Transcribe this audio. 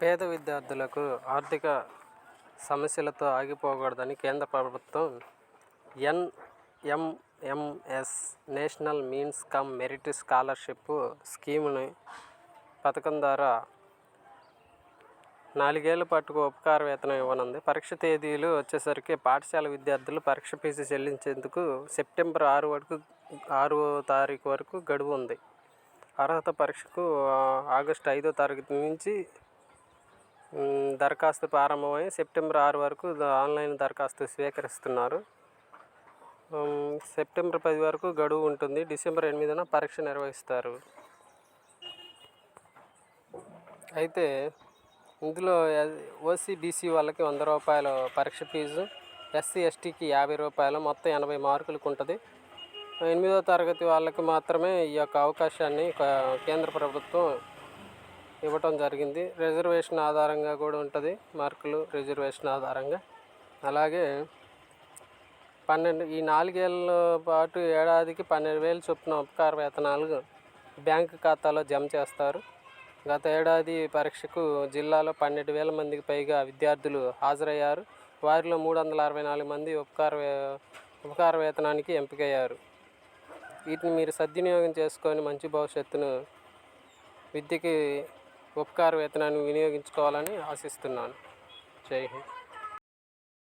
పేద విద్యార్థులకు ఆర్థిక సమస్యలతో ఆగిపోకూడదని కేంద్ర ప్రభుత్వం NMMS national means cum merit scholarship స్కీమ్ని పథకం ద్వారా నాలుగేళ్ళ పాటుకు ఉపకార వేతనం ఇవ్వనుంది. పరీక్ష తేదీలు వచ్చేసరికి పాఠశాల విద్యార్థులు పరీక్ష ఫీజు చెల్లించేందుకు సెప్టెంబర్ ఆరు వరకు ఆరో తారీఖు వరకు గడువు ఉంది. అర్హత పరీక్షకు ఆగస్టు ఐదో తారీఖు నుంచి దరఖాస్తు ప్రారంభమై సెప్టెంబర్ ఆరు వరకు ఆన్లైన్ దరఖాస్తు స్వీకరిస్తున్నారు. సెప్టెంబర్ పది వరకు గడువు ఉంటుంది. డిసెంబర్ ఎనిమిదిన పరీక్ష నిర్వహిస్తారు. అయితే ఇందులో ఓసీ బీసీ వాళ్ళకి వంద రూపాయలు పరీక్ష ఫీజు ఎస్సీ ఎస్టీకి యాభై రూపాయలు మొత్తం ఎనభై మార్కులకు ఉంటుంది. ఎనిమిదో తరగతి వాళ్ళకి మాత్రమే ఈ యొక్క అవకాశాన్ని కేంద్ర ప్రభుత్వం ఇవ్వటం జరిగింది. రిజర్వేషన్ ఆధారంగా కూడా ఉంటుంది. మార్కులు రిజర్వేషన్ ఆధారంగా. అలాగే పన్నెండు ఈ నాలుగేళ్ళ పాటు ఏడాదికి పన్నెండు వేలు చొప్పున ఉపకార వేతనాలు బ్యాంకు ఖాతాలో జమ చేస్తారు. గత ఏడాది పరీక్షకు జిల్లాలో పన్నెండు వేల మందికి పైగా విద్యార్థులు హాజరయ్యారు. వారిలో మూడు వందల అరవై నాలుగు మంది ఉపకార ఉపకార వేతనానికి ఎంపికయ్యారు. వీటిని మీరు సద్వినియోగం చేసుకొని మంచి భవిష్యత్తును విద్యకి ఉపకార వేతనాన్ని వినియోగించుకోవాలని ఆశిస్తున్నాను. జై హింద్.